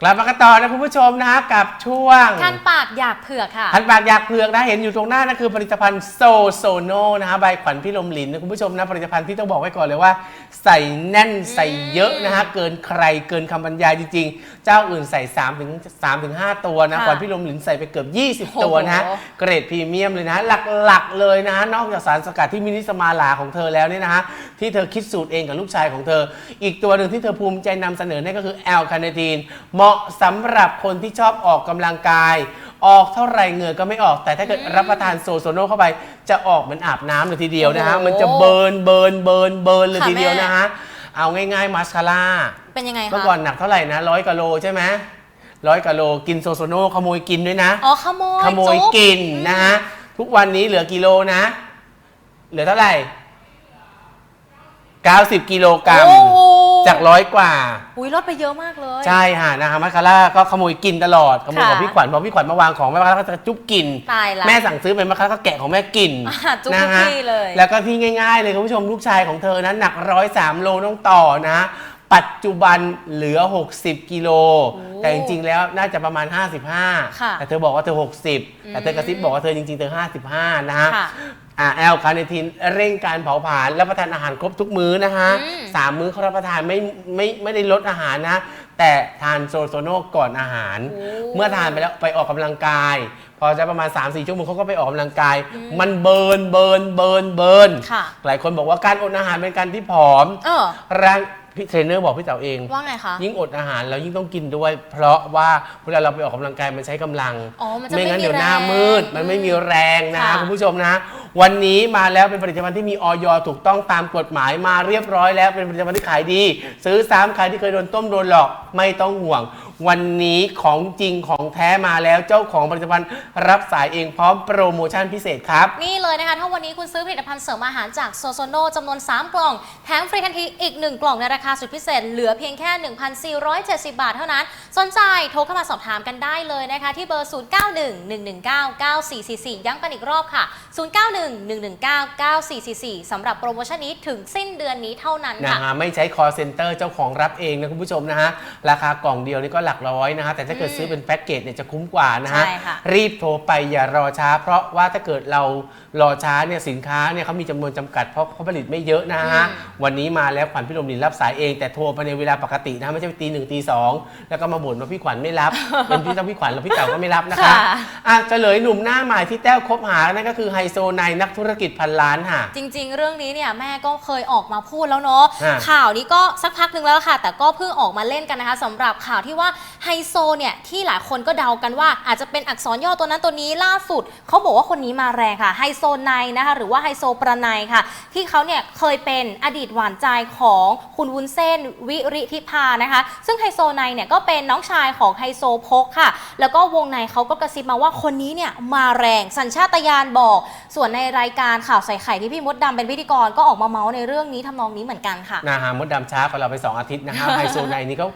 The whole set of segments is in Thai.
กลับมากันต่อนะคุณผู้ชมนะฮะกับช่วง คันปากอยากเผือกค่ะพันปากอยากเผือกนะเห็นอยู่ตรงหน้านั่นคือผลิตภัณฑ์โซโซโนนะฮะใบขวัญพี่ลมลินนะคุณผู้ชมนะผลิตภัณฑ์ที่ต้องบอกไว้ก่อนเลยว่า ใส่แน่นใส่เยอะนะฮะเกินใครเกินคำบรรยายจริงๆ เจ้าอื่นใส่3ถึง3ถึง5ตัวนะค่ะขวัญพี่ลมลินใส่ไปเกือบ 20 ตัวนะฮะโอ้โห เกรดพรีเมียมเลยนะหลักๆเลยนะฮะนอกจากสารสกัดที่มินิสมาลาของเธอแล้วเนี่ยนะฮะที่เธอคิดสูตรเองกับลูกชายของเธอ อีกตัวหนึ่งที่เธอภูมิใจนำเสนอนั่นก็คือแอลคาเนทีนเหมาะสำหรับคนที่ชอบออกกำลังกาย ออกเท่าไหร่เหงื่อก็ไม่ออกแต่ถ้าเกิดรับประทานโซโซโนเข้าไป จะออกเหมือนอาบน้ำเลยทีเดียวนะฮะโอ้โหมันจะเบิร์นเบิร์นเบิร์นเบิร์นเลยค่ะทีเดียวแม่ นะฮะเอาง่ายๆมาสคาร่า เป็นยังไงคะเมื่อก่อนหนักเท่าไหร่นะร้อยกิโลใช่ไหมร้อยกิโลกินโซโซโนขโมยกินด้วยนะ อ๋อขโมยขโมยจุ๊บ กินนะฮะทุกวันนี้เหลือกิโลนะ เหลือเท่าไหร่ 90 กิโลกรัมโอ้โห จากร้อยกว่า อุ้ยลดไปเยอะมากเลย ใช่ฮะนะฮะมัคคาร่าก็ขโมยกินตลอดขโมยของค่ะพี่ขวัญพอพี่ขวัญมาวางของแม่มัคคาร่าก็จะจุ๊บกิน ตายละแม่สั่งซื้อเป็นมัคคาร่าก็แกะของแม่กินอะจุ๊บนะทุกฮะที่เลย แล้วก็ที่ง่าย ๆ เลยคุณผู้ชมลูกชายของเธอนั้นหนักร้อยสามโลต้องต่อนะ ปัจจุบันเหลือ 60 กิโลโอ้แต่จริง ๆ แล้วน่าจะประมาณ ค่ะ55 แต่เธอบอกว่าเธอ 60 แต่เธอกระซิบบอกว่าเธอจริง ๆ เธอ 55 นะฮะค่ะอ่าแอลคาเนทินเร่งการเผาผลาญรับประทานอาหารครบทุกมื้อนะฮะอืม สามมื้อเขารับประทานไม่ไม่ไม่ได้ลดอาหารนะ แต่ทานโซโซโนก่อนอาหารโอ้เมื่อทานไปแล้วไปออกกำลังกาย พอจะประมาณ 3-4ชั่วโมงเขาก็ไปออกกำลังกาย มันเบิร์นเบิร์นเบิร์นเบิร์นค่ะ หลายคนบอกว่าการอดอาหารเป็นการที่ผอม เออ ร่าง พี่เทรนเนอร์บอกพี่เต๋าเอง ว่าไงคะ ยิ่งอดอาหารแล้วยิ่งต้องกินด้วย เพราะว่าเวลาเราไปออกกำลังกายมันใช้กำลัง อ๋อมันจะไม่งั้นไม่มีเดี๋ยวหน้าแรงมืดมันไม่มีแรงนะค่ะ คุณผู้ชมนะ วันนี้มาแล้วเป็นผลิตภัณฑ์ที่มีออยถูกต้องตามกฎหมายมาเรียบร้อยแล้วเป็นผลิตภัณฑ์ที่ขายดี ซื้อซ้ำใครที่เคยโดนต้มโดนหลอกไม่ต้องห่วง วันนี้ของจริงของแท้มาแล้วเจ้าของผลิตภัณฑ์รับสายเองพร้อมโปรโมชั่นพิเศษครับ นี่เลยนะคะ ถ้าวันนี้คุณซื้อผลิตภัณฑ์เสริมอาหารจากโซโซโนจำนวน 3 กล่อง แถมฟรีทันทีอีก 1 กล่องในราคาสุดพิเศษ เหลือเพียงแค่ 1,470 บาทเท่านั้น สนใจโทรเข้ามาสอบถามกันได้เลยนะคะ ที่เบอร์ 0911199444 ย้ำกันอีกรอบค่ะ 0911199444สำหรับโปรโมชั่นนี้ถึงสิ้นเดือนนี้เท่านั้นนะค่ะฮะไม่ใช้ call center เจ้าของรับเองนะคุณผู้ชมนะฮะราคากล่องเดียวนี่ก็หลักร้อยนะฮะแต่ถ้าเกิดอืมซื้อเป็นแพ็กเกจเนี่ยจะคุ้มกว่านะฮะใช่ค่ะ รีบโทรไปอย่ารอช้า เพราะว่าถ้าเกิดเรารอช้าเนี่ยสินค้าเนี่ยเขามีจำนวนจำกัดเพราะเขาผลิตไม่เยอะนะฮะอืมวันนี้มาแล้วขวัญพี่ลมลินรับสายเองแต่โทรไปในเวลาปกตินะไม่ใช่ตีหนึ่งตีสองแล้วก็มาบ่นว่าพี่ขวัญไม่รับ เป็นพี่ต้องพี่ขวัญแล้วพี่เต๋าก็ไม่รับนะคะค่ะ อะเฉลยหนุ่มหน้าใหม่ที่แต้วคบหานั่นก็คือไฮโซไนนักธุรกิจพันล้านค่ะ จริง ๆ เรื่องนี้เนี่ยแม่ก็เคยออกมาพูดแล้วเนาะอ่าข่าวนี้ก็สักพักหนึ่งแล้วล่ะค่ะ แต่ก็เพิ่งออกมาเล่นกันนะคะสำหรับข่าวที่ว่าไฮโซเนี่ยที่หลายคนก็เดากันว่าอาจจะเป็นอักษรย่อตัวนั้นตัวนี้ล่าสุดเขาบอกว่าคนนี้มาแรงค่ะไฮโซไนนะคะหรือว่าไฮโซประไนค่ะ ที่เขาเนี่ยเคยเป็นอดีตหวานใจของคุณวุ้นเส้นวิริธิพานะคะ ซึ่งไฮโซไนเนี่ยก็เป็นน้องชายของไฮโซพกค่ะ แล้วก็วงในเขาก็กระซิบมาว่าคนนี้เนี่ยมาแรงสัญชาตญาณบอก ส่วนในรายการข่าวใส่ไข่ที่พี่มดดำเป็นพิธีกรก็ออกมาเมาส์ในเรื่องนี้ทำนองนี้เหมือนกันค่ะนะฮะมดดำช้ากว่าเราไป 2 อาทิตย์นะฮะไฮโซไนนี่ก็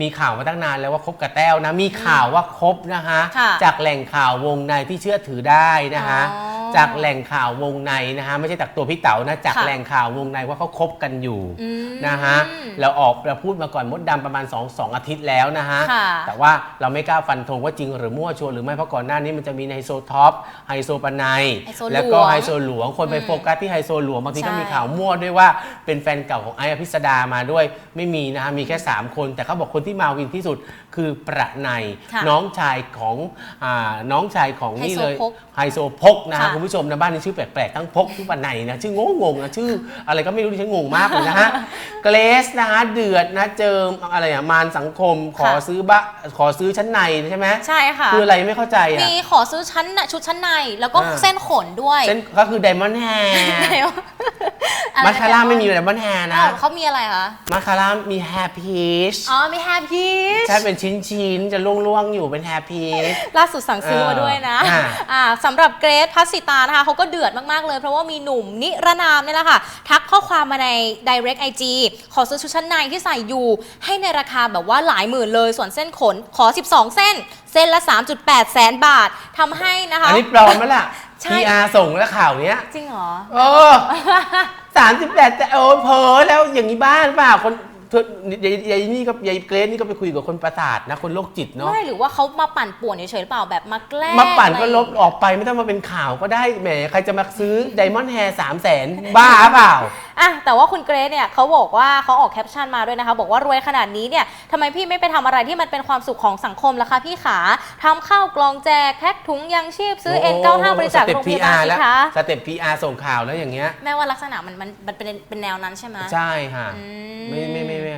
มีข่าวมาตั้งนานแล้วว่าคบกับแต้วนะ มีข่าวว่าคบนะฮะค่ะจากแหล่งข่าววงในที่เชื่อถือได้นะฮะอ๋อ จากแหล่งข่าววงในนะฮะไม่ใช่จากตัวพี่เต๋านะจากค่ะแหล่งข่าววงในว่าเขาคบกันอยู่อืมนะฮะเราออกเราพูดมาก่อนมดดำประมาณ2อสองอาทิตย์แล้วนะฮะค่ะแต่ว่าเราไม่กล้าฟันธงว่าจริงหรือมั่วชัวร์หรือไม่เพราะก่อนหน้านี้มันจะมีไฮโซท็อปไฮโซปนัยไฮโซหลวงแล้วก็ไฮโซหลวงคนไปอืมโฟกัสที่ไฮโซหลวงบางทีก็ใช่มีข่าวมั่วด้วยว่าเป็นแฟนเก่าของไอ้อภิสดามาด้วยไม่มีนะฮะมีแค่3คน แต่เขาบอกคนที่มาวินที่สุด คือประไนยค่ะน้องชายของอ่าน้องชายของนี่เลยไฮโซพกไฮโซพกนะฮะค่ะ คุณผู้ชมนะบ้านนี้ชื่อแปลกๆทั้งพกทั้งปนัยนะชื่องงงๆนะชื่อ อะไรก็ไม่รู้ดิฉันงงมากเลยนะฮะเกรซนะฮะเดือดนะเจิมอะไรอะมารสังคมขอค่ะซื้อบะขอซื้อชั้นในใช่ไหมใช่ค่ะ คืออะไรไม่เข้าใจอะมีขอซื้อชั้นน่ะชุดชั้นในแล้วก็อ่า เส้นขนด้วยเส้นก็คือไดมอนด์แฮร์เดี๋ยวอะมาคาร่าไม่มีเไดมอนด์แฮร์นะอ้าวเขามีอะไรคะมาคาร่ามีแฮร์พีชอ๋อมีแฮปปี้ ใช่เป็นชิ้นๆจะล่วงๆอยู่เป็นแฮร์พีชล่าสุดสั่งซื้อมาด้วยนะอ่าอ่าสำหรับเกรซพัสสิตานะคะเขาก็เดือดมาก ๆ เลย เพราะว่ามีหนุ่มนิรนามเนี่ยแหละค่ะ ทักข้อความมาใน direct IG ขอซื้อชุดชั้นในที่ใส่อยู่ ให้ในราคาแบบว่าหลายหมื่นเลยส่วนเส้นขนขอ 12 เส้น เส้นละ 3.8 แสนบาททำให้นะคะ อันนี้ปลอมไหมล่ะ ใช่ PR ส่งแล้วข่าวเนี้ยจริงเหรอเออสามสิบแปดแต่โอ้เผลอแล้วอย่างนี้บ้านเปล่าคน เธอยายยายนี่ก็ยายเกรซนี่ก็ไปคุยกับคนประสาทนะคนโรคจิตเนาะไม่หรือว่าเขามาปั่นป่วนเฉยๆหรือเปล่าแบบมาแกล้งมาปั่นก็อะไรลบออกไปไม่ต้องมาเป็นข่าวก็ได้แหมใครจะมาซื้อไดมอนด์แฮร์สามแสนบ้าเปล่าอะแต่ว่าคุณเกรซเนี่ยเขาบอกว่าเขาออกแคปชั่นมาด้วยนะคะ บอกว่ารวยขนาดนี้เนี่ยทำไมพี่ไม่ไปทำอะไรที่มันเป็นความสุขของสังคมล่ะคะพี่ขาทำข้าวกล่องแจกแพ็คถุงยังชีพซื้อ N95 บริจาคโรงพยาบาลสิแล้วคะสเต็ป PR ส่งข่าวแล้วอย่างเงี้ยแม่ว่าลักษณะมันมันมันเป็นเป็นแนวนั้นใช่ไหมใช่ค่ะอืมไม่ไม่ไม่ไม่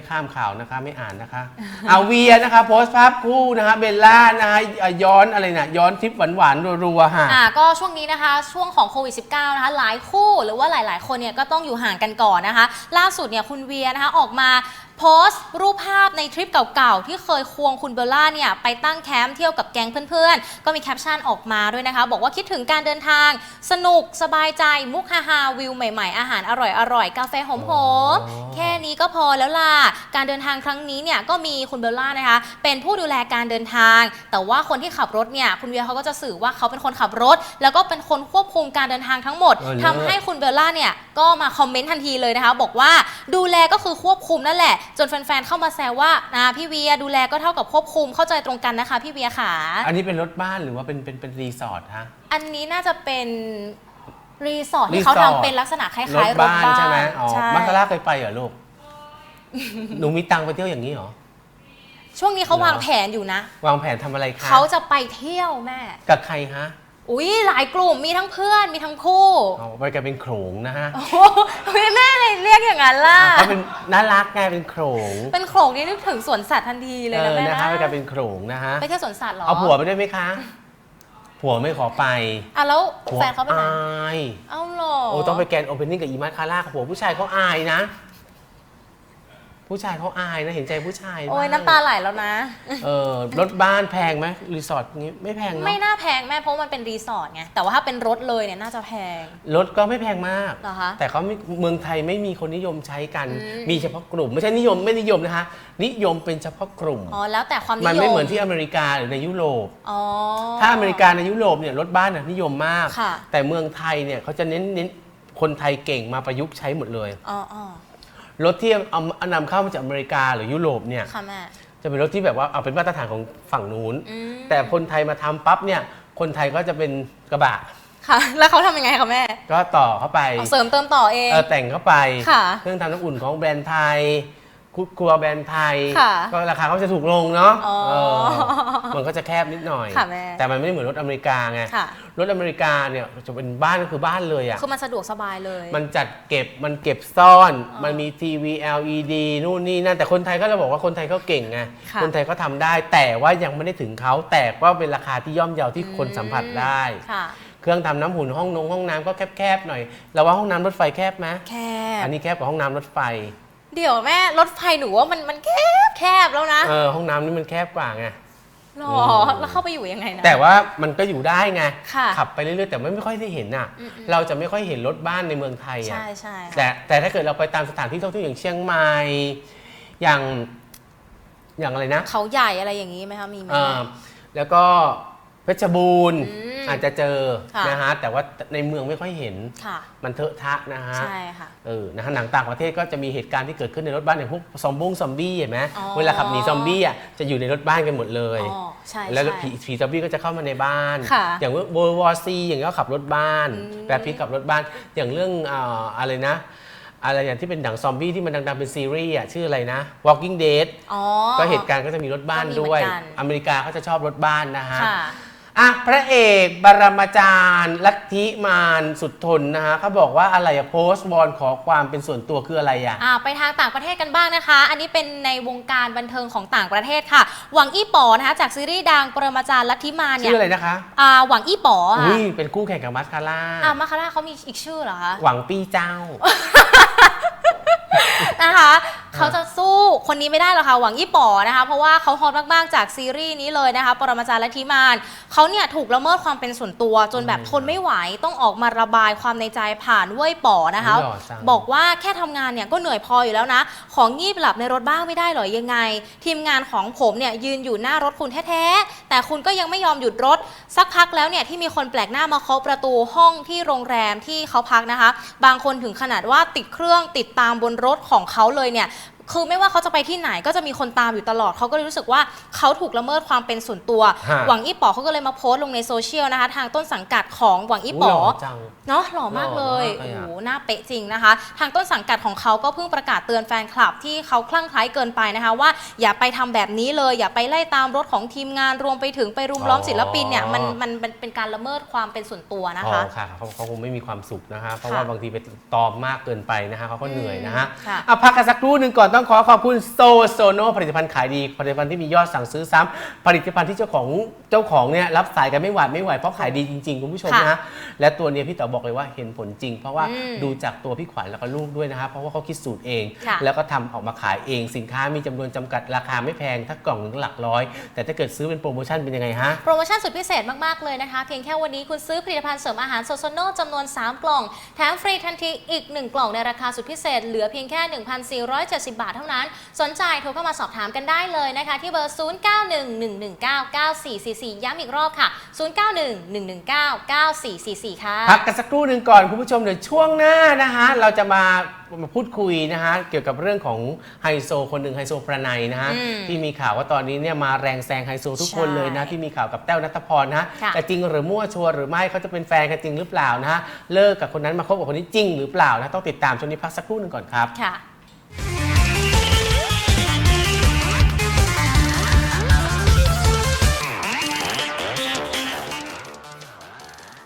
ข้ามข่าวนะคะ ไม่อ่านนะคะเอาเวียนะคะ โพสต์ภาพคู่นะคะเบลล่านะคะย้อนอะไรนะย้อนทริปหวานๆรัวๆค่ะอ่าก็ช่วงนี้นะคะช่วงของโควิด -19 นะคะหลายคู่หรือว่าหลาย ๆ คนเนี่ยก็ต้องอยู่ห่างกันก่อนนะคะ ล่าสุดเนี่ยคุณเวียนะคะออกมา โพสต์รูปภาพในทริปเก่าๆ ที่เคยควงคุณเบลล่าเนี่ยไปตั้งแคมป์เที่ยวกับแก๊งเพื่อนๆ ก็มีแคปชั่นออกมาด้วยนะคะ บอกว่าคิดถึงการเดินทาง สนุกสบายใจมุกฮาฮาวิวใหม่ๆ อาหารอร่อยๆ กาแฟหอมอ๋อๆแค่นี้ก็พอแล้วล่ะ การเดินทางครั้งนี้เนี่ยก็มีคุณเบลล่านะคะ เป็นผู้ดูแลการเดินทาง แต่ว่าคนที่ขับรถเนี่ยคุณเวียเขาก็จะสื่อว่าเขาเป็นคนขับรถ แล้วก็เป็นคนควบคุมการเดินทางทั้งหมดเออเลิศทำให้คุณเบลล่าเนี่ยก็มาคอมเมนต์ทันทีเลยนะคะ บอกว่าดูแลก็คือควบคุมนั่นแหละจนแฟนๆเข้ามาแซวว่านะพี่เวียดูแลก็เท่ากับควบคุมเข้าใจตรงกันนะคะ พี่เวียขาอันนี้เป็นรถบ้านหรือว่าเป็นเป็นเป็นรีสอร์ทฮะ อันนี้น่าจะเป็นรีสอร์ทรีที่สอร์ทเขาทำเป็นลักษณะคล้ายๆรถบ้านใช่ไหมอ๋อใช่มัคคาร่าเคยไปเหรอลูก หนูมีตังค์ไปเที่ยวอย่างนี้เหรอ ช่วงนี้เขาเหรอวางแผนอยู่นะ วางแผนทำอะไรคะ เขาจะไปเที่ยวแม่ กับใครฮะ อุ้ยหลายกลุ่มมีทั้งเพื่อนมีทั้งคู่เอาไปกันเป็นโขลงนะฮะโอ้โหแม่เลยเรียกอย่างนั้นล่ะ เขาเป็นน่ารักไงเป็นโขลงเป็นโขลงนี่นึกถึงสวนสัตว์ทันทีเลยเอนะอแม่นะคะนะไปกันเป็นโขลงนะฮะไปเที่ยวสวนสัตว์เหรอเอาผัวไปด้วยไหมคะ ผัวไม่ขอไปอะแล้วผัวแฟนเขาไปไหนอาย เอ้าเหรอโอ้ต้องไปแกรนด์โอเพนนิ่งกับอีมาคาร่ากับผัวผู้ชายเขาอายนะ ผู้ชายเขาอายนะเห็นใจผู้ชายโอ้ยบ้งน้ำตาไหลแล้วนะ เออรถบ้านแพงไหมรีสอร์ทนี้ไม่แพงไม่เนาะน่าแพงแม่เพราะมันเป็นรีสอร์ทไงแต่ว่าถ้าเป็นรถเลยเนี่ยน่าจะแพง รถก็ไม่แพงมาก เหรอคะแต่เขาไม่เมืองไทยไม่มีคนนิยมใช้กัน อืม มีเฉพาะกลุ่ม ไม่ใช่นิยมไม่นิยมนะคะ นิยมเป็นเฉพาะกลุ่ม อ๋อแล้วแต่ความนิยมมันไม่เหมือนที่อเมริกาหรือในยุโรป อ๋อ ถ้าอเมริกาในยุโรปเนี่ยรถบ้านน่ะนิยมมาก ค่ะ แต่เมืองไทยเนี่ยเขาจะเน้นเน้นคนไทยเก่งมาประยุกต์ใช้หมดเลย อ๋ออ๋อ รถที่เอาเอานำเข้ามาจากอเมริกาหรือยุโรปเนี่ย ค่ะแม่ จะเป็นรถที่แบบว่าเอาเป็นมาตรฐานของฝั่งนู้น อืม แต่คนไทยมาทำปั๊บเนี่ย คนไทยก็จะเป็นกระบะ ค่ะ แล้วเขาทำยังไงคะแม่ก็ต่อเข้าไปเอาเสริมเติมต่อเอง เออแต่งเข้าไป ค่ะ เครื่องทำน้ำอุ่นของแบรนด์ไทย คุครัวแบรนด์ไทย ค่ะก็ราคาก็จะถูกลงเนาะอ๋อเออมันก็จะแคบนิดหน่อย ค่ะแม่ แต่มันไม่ได้เหมือนรถอเมริกาไง ค่ะ รถอเมริกาเนี่ยจะเป็นบ้านก็คือบ้านเลยอะ คือมันสะดวกสบายเลย มันจัดเก็บมันเก็บซ่อน อ๋อมันมีทีวี LED นู่นนี่นั่น แต่คนไทยก็จะบอกว่าคนไทยเขาเก่งไงค่ะคนไทยก็ทำได้ แต่ว่ายังไม่ได้ถึงเขาแต่ก็เป็นราคาที่ย่อมเยาที่คนสัมผัสได้ ค่ะ เครื่องทำน้ำหุ่นห้องนงห้องน้ำก็แคบๆหน่อยเราว่าห้องน้ำรถไฟแคบไหมแคบ อันนี้แคบกว่าห้องน้ำรถไฟ เดี๋ยวแม่รถไฟหนูว่ามันมันแคบแคบแล้วนะเออห้องน้ำนี่มันแคบกว่าไง หรอแล้วเข้าไปอยู่ยังไงนะ แต่ว่ามันก็อยู่ได้ไง ค่ะขับไปเรื่อยๆ แต่ไม่ไม่ค่อยได้เห็นอะ อืมๆ เราจะไม่ค่อยเห็นรถบ้านในเมืองไทยอะ ใช่ใช่ค่ะ แต่แต่ถ้าเกิดเราไปตามสถานที่ท่องเที่ยวอย่างเชียงใหม่ อย่างอย่างอะไรนะเขาใหญ่อะไรอย่างนี้ไหมคะมีไหมเอ่อแล้วก็เพชรบูรณ์ อืม อาจจะเจอค่ะนะฮะแต่ว่าในเมืองไม่ค่อยเห็นค่ะมันเถอะทะนะฮะใช่ค่ะเออนะฮะหนังต่างประเทศก็จะมีเหตุการณ์ที่เกิดขึ้นในรถบ้านอย่างพวกซอมบงซอมบี้เห็นไหมอ๋อเวลาขับหนีซอมบี้อะจะอยู่ในรถบ้านกันหมดเลยอ๋อใช่แล้วใช่ผีผีซอมบี้ก็จะเข้ามาในบ้านค่ะอย่างเวอร์วอร์ซีอย่างเงี้ยก็ขับรถบ้านอืมแบรดพิตขับรถบ้านอย่างเรื่องอ่าอะไรนะอะไรอย่างที่เป็นหนังซอมบี้ที่มันดังๆ เป็นซีรีส์อะชื่ออะไรนะ Walking Dead อ๋อก็เหตุการณ์ก็จะมีรถบ้านก็มีเหมือนด้วยกันอเมริกาเขาจะชอบรถบ้านนะฮะค่ะ อะพระเอกบรมจารย์ ลัทธิมารสุดทนนะฮะเขาบอกว่าอะไรอะโพสต์บอลขอความเป็นส่วนตัวคืออะไรอะ อ่าไปทางต่างประเทศกันบ้างนะคะ อันนี้เป็นในวงการบันเทิงของต่างประเทศค่ะ หวังอี้ป๋อนะคะจากซีรีส์ดังปรมาจารย์ลัทธิมารเนี่ชื่ยออะไรนะคะอ่าหวังอี้ป๋อค่ะอุ้ยเป็นคู่แข่งกับมัสคาร่าอ่ามาคาร่าเขามีอีกชื่อเหรอคะ หวังปี้เจ้า นะคะ เขาจะสู้คนนี้ไม่ได้หรอกค่ะหวังยี่ป๋อนะคะ เพราะว่าเขาฮอตมากๆจากซีรีส์นี้เลยนะคะ ปรมาจารย์และทีมานเขาเนี่ยถูกละเมิดความเป็นส่วนตัว จนแบบทนไม่ไหวต้องออกมาระบายความในใจผ่านเว่ยป๋อนะคะ หล่อจัง บอกว่าแค่ทำงานเนี่ยก็เหนื่อยพออยู่แล้วนะ ของงีบหลับในรถบ้างไม่ได้เหรอยังไง ทีมงานของผมเนี่ยยืนอยู่หน้ารถคุณแท้ๆ แต่คุณก็ยังไม่ยอมหยุดรถ สักพักแล้วเนี่ยที่มีคนแปลกหน้ามาเคาะประตูห้องที่โรงแรมที่เขาพักนะคะ บางคนถึงขนาดว่าติดเครื่องติดตามบนรถของเขาเลยเนี่ย คือไม่ว่าเขาจะไปที่ไหนก็จะมีคนตามอยู่ตลอดเขาก็เลยรู้สึกว่าเขาถูกละเมิดความเป็นส่วนตัว ฮะ หวังอี้ป๋อเขาก็เลยมาโพสต์ลงในโซเชียลนะคะ ทางต้นสังกัดของหวังอี้โอ้ป๋อ หล่อจัง เนาะหล่อมากเลยหล่อมากเลยโอ้อะ โหหน้าเป๊ะจริงนะคะ ทางต้นสังกัดของเขาก็เพิ่งประกาศเตือนแฟนคลับที่เขาคลั่งไคล้เกินไปนะคะ ว่าอย่าไปทำแบบนี้เลย อย่าไปไล่ตามรถของทีมงานรวมไปถึงไปรุมล้อมศิลปินเนี่ยมันมันมันเป็นการละเมิดความเป็นส่วนตัวนะอ๋คะ อค่ะเขาเขาคงไม่มีความสุขนะคะ เพราะค่ะว่าบางทีไปตอมมากเกินไปนะคะเขาก็เหนื่อยนะฮะอืมค่ะเอาพักกันสักครู่หนึ่งก่อนต้องขอขอบคุณโซโซโนผลิตภัณฑ์ขายดี ผลิตภัณฑ์ที่มียอดสั่งซื้อซ้ำผลิตภัณฑ์ที่เจ้าของเจ้าของเนี่ยรับสายกันไม่หวาดไม่ไหวเพราะขายดีจริงๆคุณผู้ชมนะค่ะและตัวเนี้ยพี่เต๋อบอกเลยว่าเห็นผลจริง เพราะว่าอืมดูจากตัวพี่ขวัญแล้วก็ลูกด้วยนะคะเพราะว่าเขาคิดสูตรเอง ค่ะ แล้วก็ทำออกมาขายเองสินค้ามีจำนวนจำกัดราคาไม่แพงถ้ากล่องหนึ่งหลักร้อย แต่ถ้าเกิดซื้อเป็นโปรโมชั่นเป็นยังไงฮะ โปรโมชั่นสุดพิเศษมาก ๆ เลยนะคะ เพียงแค่วันนี้คุณซื้อผลิตภัณฑ์เสริมอาหารโซโซโนจำนวน 3 กล่อง แถมฟรีทันทีอีก 1 กล่องในราคาสุดพิเศษ เหลือเพียงแค่ 1,470 บาทเท่านั้น สนใจโทรเข้ามาสอบถามกันได้เลยนะคะ ที่เบอร์ 0911199444 ย้ำอีกรอบค่ะ 0911199444 ค่ะ พักกันสักครู่หนึ่งก่อนคุณผู้ชมเดี๋ยวช่วงหน้านะฮะเราจะมามาพูดคุยนะฮะเกี่ยวกับเรื่องของไฮโซคนหนึ่งไฮโซประไนนะฮะอืมที่มีข่าวว่าตอนนี้เนี่ยมาแรงแซงไฮโซทุกคนใช่เลยนะที่มีข่าวกับแต้วนัทพรนะฮะค่ะ แต่จริงหรือมั่วชัวร์หรือไม่เขาจะเป็นแฟนกันจริงหรือเปล่านะฮะเลิกกับคนนั้นมาคบกับคนนี้จริงหรือเปล่านะต้องติดตามช่วงนี้พักสักครู่หนึ่งก่อนครับ ค่ะ